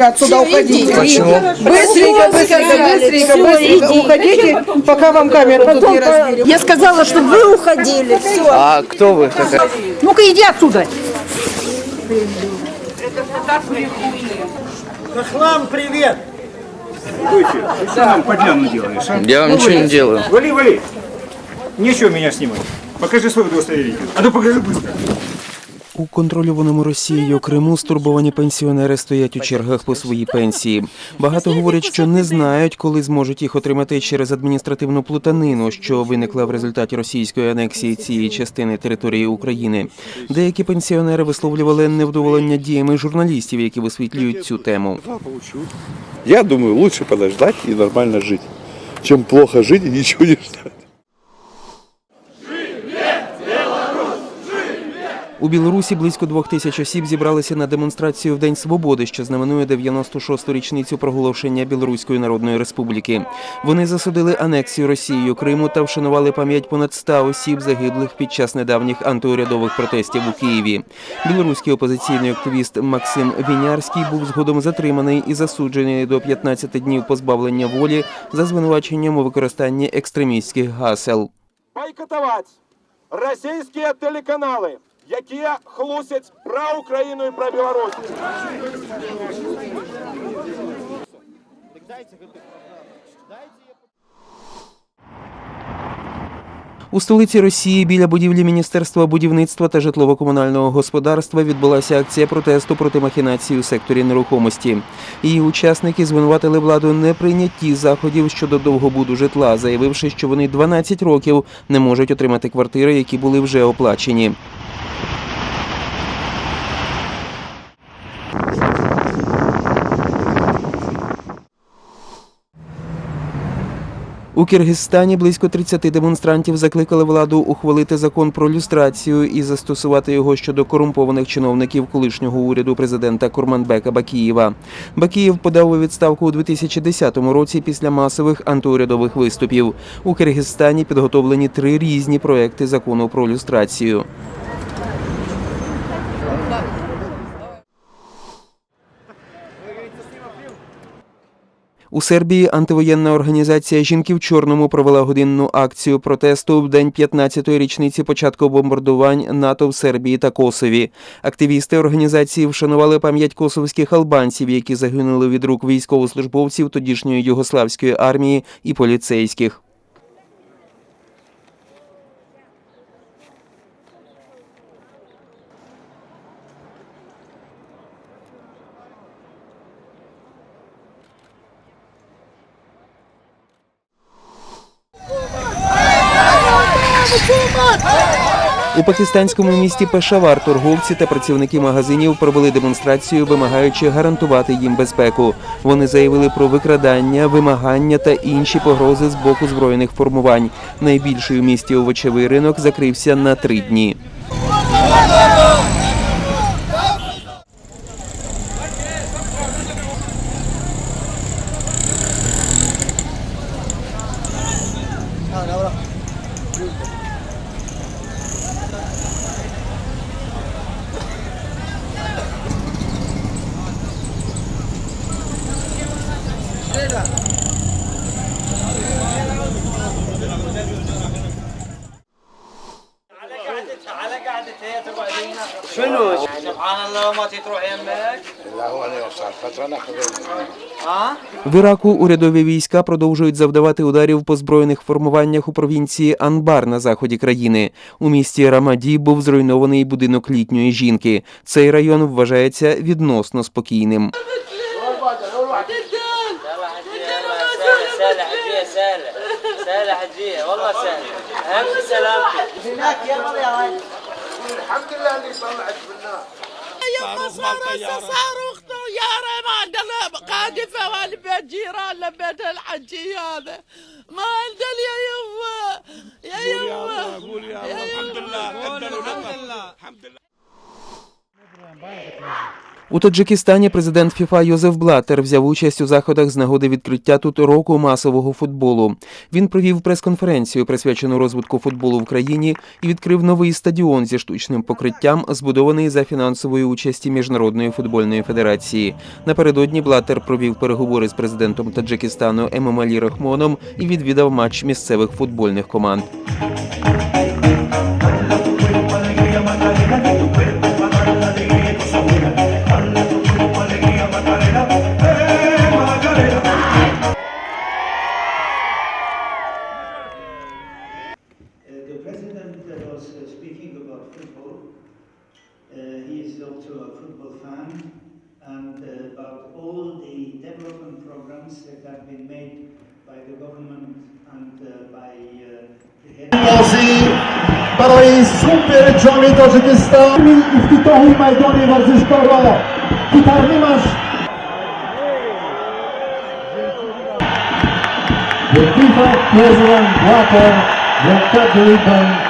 быстренько отсюда уходите. Почему? Быстренько, быстренько, быстренько, быстренько уходите, пока вам камеру тут не разберем. Я сказала, чтобы вы уходили. Все. А кто вы такая? Ну-ка иди отсюда. Хохлам привет! Что нам подляну делаешь, а? Я вам ничего не делаю. Вали, вали! Нечего меня снимать. Покажи свое удостоверение. А ну покажи быстро. У контрольованому Росією Криму стурбовані пенсіонери стоять у чергах по своїй пенсії. Багато говорять, що не знають, коли зможуть їх отримати через адміністративну плутанину, що виникла в результаті російської анексії цієї частини території України. Деякі пенсіонери висловлювали невдоволення діями журналістів, які висвітлюють цю тему. Я думаю, лучше подождать и нормально жить, чем плохо жить и ничего не ждать. У Білорусі близько двох тисяч осіб зібралися на демонстрацію в День Свободи, що знаменує 96-ту річницю проголошення Білоруської Народної Республіки. Вони засудили анексію Росією Криму та вшанували пам'ять понад 100 осіб загиблих під час недавніх антиурядових протестів у Києві. Білоруський опозиційний активіст Максим Вінярський був згодом затриманий і засуджений до 15 днів позбавлення волі за звинуваченням у використанні екстремістських гасел. бойкотувати російські телеканали, які хлусять про Україну і про Білорусь. У столиці Росії біля будівлі Міністерства будівництва та житлово-комунального господарства відбулася акція протесту проти махінацій у секторі нерухомості. Її учасники звинуватили владу не прийнятті заходів щодо довгобуду житла, заявивши, що вони 12 років не можуть отримати квартири, які були вже оплачені. У Киргизстані близько 30 демонстрантів закликали владу ухвалити закон про люстрацію і застосувати його щодо корумпованих чиновників колишнього уряду президента Курманбека Бакієва. Бакієв подав у відставку у 2010 році після масових антиурядових виступів. У Киргизстані підготовлені три різні проекти закону про люстрацію. У Сербії антивоєнна організація Жінки в чорному провела годинну акцію протесту в день 15-ї річниці початку бомбардувань НАТО в Сербії та Косові. Активісти організації вшанували пам'ять косовських албанців, які загинули від рук військовослужбовців тодішньої югославської армії і поліцейських. У пакистанському місті Пешавар торговці та працівники магазинів провели демонстрацію, вимагаючи гарантувати їм безпеку. Вони заявили про викрадання, вимагання та інші погрози з боку збройних формувань. Найбільший у місті овочевий ринок закрився на три дні. В Іраку урядові війська продовжують завдавати ударів по збройних формуваннях у провінції Анбар на заході країни. У місті Рамаді був зруйнований будинок літньої жінки. Цей район вважається відносно спокійним. سهلة حجية سهلة سهلة حجية والله سهلة أهم سلامتك. هناك يا مريم. الحمد لله اللي طلعت بالنار. صاروخ طيارة. ما عندنا قاذفة قادفة بيت جيران لبيت الحجي هذا. ما عندنا يا يما يا يما قول يا الله. الحمد لله الحمد لله. الحمد لله. У Таджикистані президент ФІФА Йозеф Блатер взяв участь у заходах з нагоди відкриття тут року масового футболу. Він провів прес-конференцію, присвячену розвитку футболу в країні, і відкрив новий стадіон зі штучним покриттям, збудований за фінансової участі Міжнародної футбольної федерації. Напередодні Блатер провів переговори з президентом Таджикистану Емомалі Рахмоном і відвідав матч місцевих футбольних команд. also a football fan and uh, about all the development programs that have been made by the government and uh, by uh, the head. برای سوپر جام تاجیکستان افتتاحی میدان ورزشگاه را که ترمیمش The FIFA President Blatter will cut the ribbon